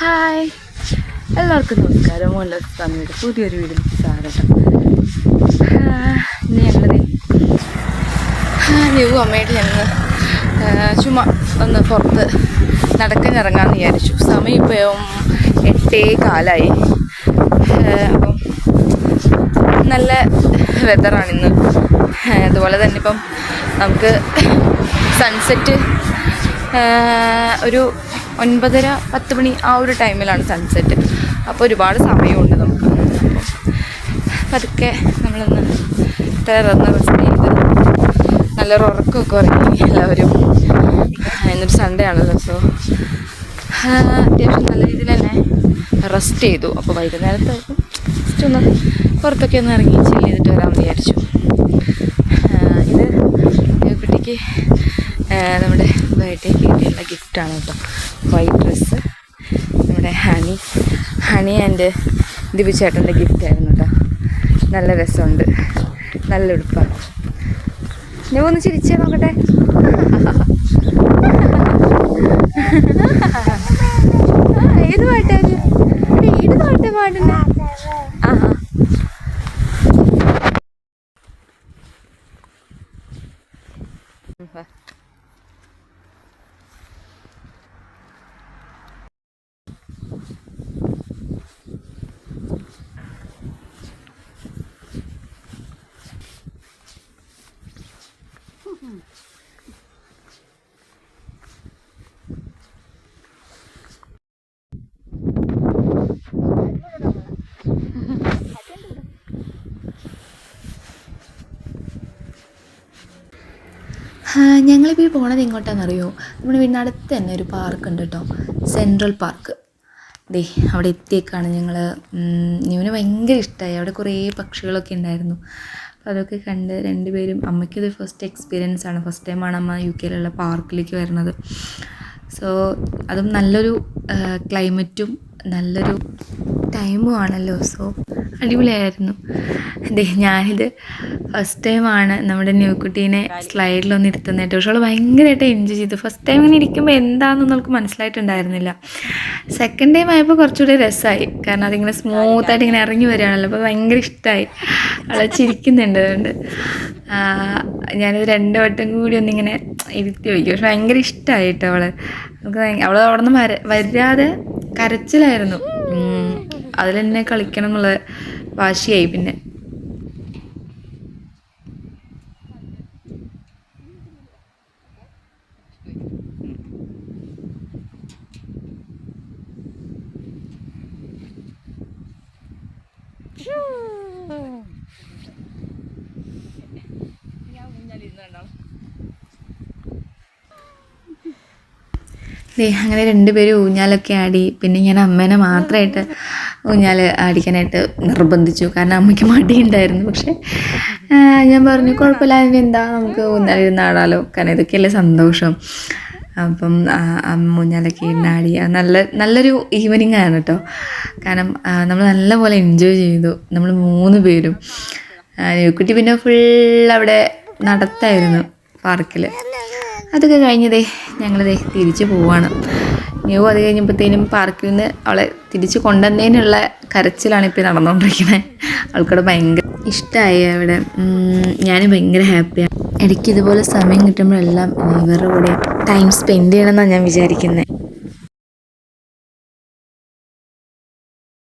Hi. എല്ലാവർക്കും നമസ്കാരം. മോഹൻലാൽ സ്വാമിയുടെ പുതിയൊരു വീഡിയോയിലേക്ക് സ്വാഗതം. ഇന്ന് ന്യൂ അമ്മയായിട്ട് ഞങ്ങൾ ചുമ്മാ ഒന്ന് പുറത്ത് നടക്കാൻ ഇറങ്ങാമെന്ന് വിചാരിച്ചു. സമയം ഇപ്പോൾ എട്ടേ കാലായി. അപ്പം നല്ല വെതറാണിന്ന് അതുപോലെ തന്നെ ഇപ്പം നമുക്ക് സൺസെറ്റ് ഒരു ഒൻപതര പത്ത് മണി ആ ഒരു ടൈമിലാണ് സൺസെറ്റ് അപ്പോൾ ഒരുപാട് സമയമുണ്ട് നമുക്ക്. അപ്പോൾ പതുക്കെ നമ്മളൊന്ന് റെസ്റ്റ് ചെയ്ത് നല്ലൊരു ഉറക്കമൊക്കെ ഉറങ്ങി എല്ലാവരും. ഇന്നൊരു സൺഡേ ആണല്ലോ സോ അത്യാവശ്യം നല്ല രീതിയിൽ തന്നെ റെസ്റ്റ് ചെയ്തു. അപ്പോൾ വൈകുന്നേരത്ത് ജസ്റ്റ് ഒന്ന് പുറത്തൊക്കെ ഒന്ന് ഇറങ്ങി ചില്ല് ചെയ്തിട്ട് വരാമെന്ന് വിചാരിച്ചു. ഇത് കുട്ടിക്ക് നമ്മുടെ ബർത്ത്ഡേക്ക് കിട്ടിയുള്ള ഗിഫ്റ്റാണ് കേട്ടോ. വൈറ്റ് ഡ്രസ്സ് നമ്മുടെ ഹണി. ഹണി ആൻഡ് ദിപു ചേട്ടന്റെ ഗിഫ്റ്റായിരുന്നു കേട്ടോ. നല്ല രസമുണ്ട്. നല്ല ഉടുപ്പാണ്. ഞാൻ ഒന്ന് ചിരിച്ചേ നോക്കട്ടെ. ഏത് പാട്ടാണ്? ഏത് പാട്ടാ ആ. ഞങ്ങളിപ്പോൾ പോണത് എങ്ങോട്ടാണെന്നറിയോ നമ്മുടെ വീടിനടുത്ത് തന്നെ ഒരു പാർക്ക് ഉണ്ട് കേട്ടോ സെൻട്രൽ പാർക്ക് ദേ അവിടെ എത്തിയേക്കാണ് ഞങ്ങൾ ഇവന് ഭയങ്കര ഇഷ്ടമായി അവിടെ കുറേ പക്ഷികളൊക്കെ ഉണ്ടായിരുന്നു. അപ്പോൾ അതൊക്കെ കണ്ട് രണ്ടുപേരും അമ്മയ്ക്കത് ഫസ്റ്റ് എക്സ്പീരിയൻസ് ആണ്. ഫസ്റ്റ് ടൈമാണ് അമ്മ യു കെയിലുള്ള പാർക്കിലേക്ക് വരുന്നത്. സോ അതും നല്ലൊരു ക്ലൈമറ്റും നല്ലൊരു ടൈമും ആണല്ലോ. സോ അടിപൊളിയായിരുന്നു. അതെ ഞാനിത് ഫസ്റ്റ് ടൈമാണ് നമ്മുടെ ന്യൂക്കുട്ടീനെ സ്ലൈഡിലൊന്ന് ഇരുത്തുന്നതായിട്ട്. പക്ഷേ അവൾ ഭയങ്കരമായിട്ട് എൻജോയ് ചെയ്തു. ഫസ്റ്റ് ടൈം ഇങ്ങനെ ഇരിക്കുമ്പോൾ എന്താണെന്ന് നമുക്ക് മനസ്സിലായിട്ടുണ്ടായിരുന്നില്ല. സെക്കൻഡ് ടൈം ആയപ്പോൾ കുറച്ചുകൂടി രസമായി കാരണം അതിങ്ങനെ സ്മൂത്തായിട്ട് ഇങ്ങനെ ഇറങ്ങി വരികയാണല്ലോ. അപ്പോൾ ഭയങ്കര ഇഷ്ടമായി അവളെ ചിരിക്കുന്നുണ്ട് അതുകൊണ്ട്. ഞാനിത് രണ്ട് വട്ടം കൂടി ഒന്നിങ്ങനെ ഇരുത്തി വയ്ക്കും. പക്ഷെ ഭയങ്കര ഇഷ്ടമായി കേട്ടോ അവൾ. നമുക്ക് അവൾ അവിടെ നിന്ന് വര വരാതെ കരച്ചിലായിരുന്നു. അതിൽ തന്നെ കളിക്കണം എന്നുള്ള വാശിയായി പിന്നെ. അങ്ങനെ രണ്ടുപേരും ഊഞ്ഞാലൊക്കെ ആടി. പിന്നെ ഞാൻ അമ്മേനെ മാത്രമായിട്ട് ഊഞ്ഞാൽ അടിക്കാനായിട്ട് നിർബന്ധിച്ചു. കാരണം അമ്മയ്ക്ക് മടിയുണ്ടായിരുന്നു. പക്ഷേ ഞാൻ പറഞ്ഞു കുഴപ്പമില്ല എന്താ? നമുക്ക് ഊഞ്ഞാലിരുന്ന് ആടാലോ കാരണം ഇതൊക്കെയല്ലേ സന്തോഷം. അപ്പം ഊഞ്ഞാലൊക്കെ ഇരുന്നാടി നല്ല നല്ലൊരു ഈവനിങ് ആണ് കേട്ടോ. കാരണം നമ്മൾ നല്ലപോലെ എൻജോയ് ചെയ്തു. നമ്മൾ മൂന്ന് പേരും. കുട്ടി പിന്നെ ഫുൾ അവിടെ നടത്തായിരുന്നു പാർക്കിൽ അതൊക്കെ കഴിഞ്ഞതേ ഞങ്ങളിതേ തിരിച്ചു പോവാണ്. ന്യൂ അത് കഴിഞ്ഞപ്പോഴത്തേനും പാർക്കിൽ നിന്ന് അവളെ തിരിച്ച് കൊണ്ടുവന്നതിനുള്ള കരച്ചിലാണ് ഇപ്പോൾ നടന്നുകൊണ്ടിരിക്കുന്നത്. അവൾക്കവിടെ ഭയങ്കര ഇഷ്ടമായി അവിടെ. ഞാൻ ഭയങ്കര ഹാപ്പിയാണ് ഇടയ്ക്ക് ഇതുപോലെ സമയം കിട്ടുമ്പോഴെല്ലാം ഇവരുടെ കൂടെ ടൈം സ്പെൻഡ് ചെയ്യണമെന്നാണ് ഞാൻ വിചാരിക്കുന്നത്